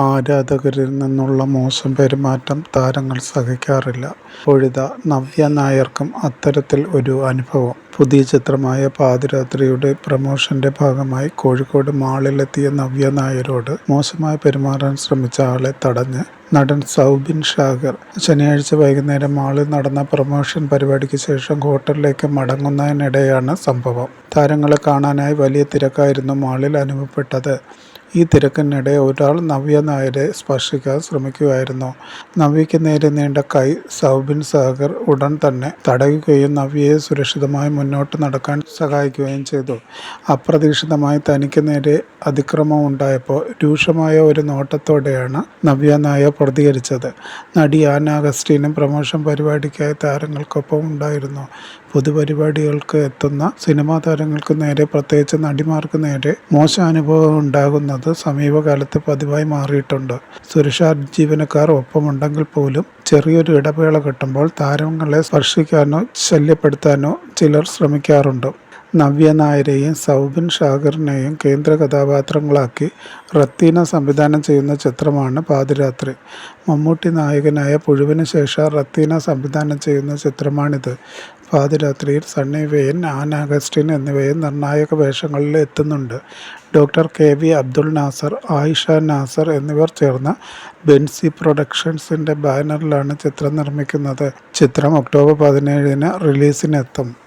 ആരാധകരിൽ നിന്നുള്ള മോശം പെരുമാറ്റം താരങ്ങൾ സഹിക്കാറില്ല. ഇപ്പോഴിതാ നവ്യ നായർക്കും അത്തരത്തിൽ ഒരു അനുഭവം. പുതിയ ചിത്രമായ പാതിരാത്രിയുടെ പ്രമോഷന്റെ ഭാഗമായി കോഴിക്കോട് മാളിലെത്തിയ നവ്യ നായരോട് മോശമായി പെരുമാറാൻ ശ്രമിച്ച ആളെ തടഞ്ഞ് നടൻ സൗബിൻ ഷാഗർ ശനിയാഴ്ച വൈകുന്നേരം മാളിൽ നടന്ന പ്രമോഷൻ പരിപാടിക്ക് ശേഷം ഹോട്ടലിലേക്ക് മടങ്ങുന്നതിനിടെയാണ് സംഭവം. താരങ്ങളെ കാണാനായി വലിയ തിരക്കായിരുന്നു മാളിൽ അനുഭവപ്പെട്ടത്. ഈ തിരക്കിനിടെ ഒരാൾ നവ്യ നായരെ സ്പർശിക്കാൻ ശ്രമിക്കുകയായിരുന്നു. നവ്യയ്ക്ക് നേരെ നീണ്ട കൈ സൗബിൻ സാഗർ ഉടൻ തന്നെ തടയുകയും നവ്യയെ സുരക്ഷിതമായി മുന്നോട്ട് നടക്കാൻ സഹായിക്കുകയും ചെയ്തു. അപ്രതീക്ഷിതമായി തനിക്ക് നേരെ അതിക്രമം ഉണ്ടായപ്പോൾ രൂക്ഷമായ ഒരു നോട്ടത്തോടെയാണ് നവ്യ നായർ പ്രതികരിച്ചത്. നടി ആൻ അഗസ്റ്റീനും പ്രമോഷൻ പരിപാടിക്കായി താരങ്ങൾക്കൊപ്പം ഉണ്ടായിരുന്നു. പൊതുപരിപാടികൾക്ക് എത്തുന്ന സിനിമാ താരങ്ങൾക്ക് നേരെ പ്രത്യേകിച്ച് നടിമാർക്ക് നേരെ മോശം അനുഭവം ഉണ്ടാകുന്നത് സമീപകാലത്ത് പതിവായി മാറിയിട്ടുണ്ട്. സുരക്ഷാ ജീവനക്കാർ ഒപ്പമുണ്ടെങ്കിൽ പോലും ചെറിയൊരു ഇടവേള കിട്ടുമ്പോൾ താരങ്ങളെ സ്പർശിക്കാനോ ശല്യപ്പെടുത്താനോ ചിലർ ശ്രമിക്കാറുണ്ട്. നവ്യ നായരെയും സൗബിൻ ഷാഗറിനെയും കേന്ദ്ര കഥാപാത്രങ്ങളാക്കി റത്തീന സംവിധാനം ചെയ്യുന്ന ചിത്രമാണ് പാതിരാത്രി. മമ്മൂട്ടി നായകനായ പുഴുവിന് ശേഷം റത്തീന സംവിധാനം ചെയ്യുന്ന ചിത്രമാണിത്. പാതിരാത്രിയിൽ സണ്ണി വെയിൻ, ആൻ അഗസ്റ്റിൻ എന്നിവയും നിർണായക വേഷങ്ങളിൽ എത്തുന്നുണ്ട്. Doctor K. V. Abdul Nasser, Ayisha Nasser എന്നിവർ ചേർന്ന ബെൻസി പ്രൊഡക്ഷൻസിന്റെ ബാനറിലാണ് ചിത്രം നിർമ്മിക്കുന്നത്. ചിത്രം ഒക്ടോബർ പതിനേഴിന് റിലീസിനെത്തും.